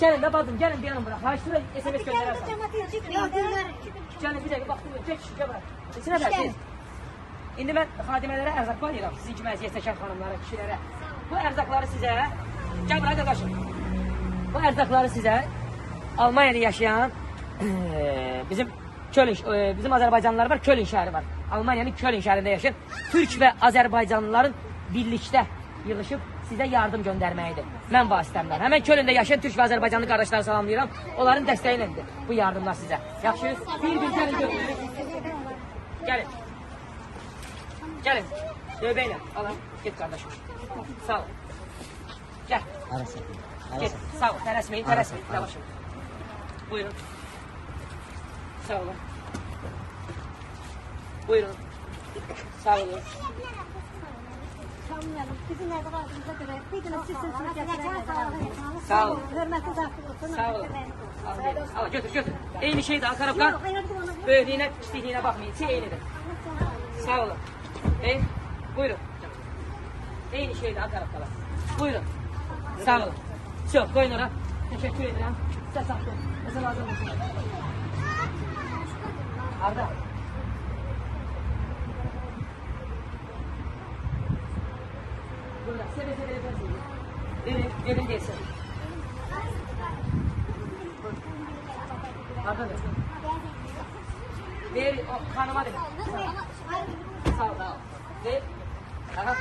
Gelin de bacım gelin bir yanım bırak. Ha şuraya SMS gönderersen. Gelin bir dakika baktım. Geç şuraya bırak. Ver. Gel. İndi mən xadimələrə ərzaq verirəm, sizin kimi əziyyət çəkən xanımlara, kişilərə. Bu ərzaqları sizə, gəl bura qardaşım. Bu ərzaqları sizə Almaniyada yaşayan bizim Köln, bizim Azərbaycanlılar var, Köln şəhəri var. Almaniyanın Köln şəhərində yaşayan Türk və Azərbaycanlıların birlikdə yığılıb sizə yardım göndərməyidir. Mən vasitəmdən. Həmən Kölndə yaşayan Türk və Azərbaycanlı qardaşları salamlayıram. Onların dəstəyi iləndir bu yardımlar sizə. Yaxşı? Bir gün gəlin görün. Gəlin. Gelin. Göbeğine. Al al. Git kardeşim. Sağ ol. Gel. Arası. Arası. Sağ ol. Teresmeyin. Teresmeyin. Yavaş ol. Buyurun. Sağ olun. Buyurun. Sağ olun. Bizim evde kaldığımıza göre bir gün sizin sürücüsünüz. Sağ olun. Hürmetli zafiyet olsun. Sağ olun. Al, al götür götür. Eyni şey de onu. Böylüğüne, pisliğine bakmayın. Şey eynidir. Sağ olun. Ey, buyurun. Eyni şey de Akarabkan. Buyurun. Sağ olun. Çok koyun oraya. Teşekkür ederim. Size sağ olun. Mesela lazım olsun. Arda. Evet, evin değilsin. Arda ver. Ver, o hanıma ver. Sağ ol, sağ ol. Ver. Aha.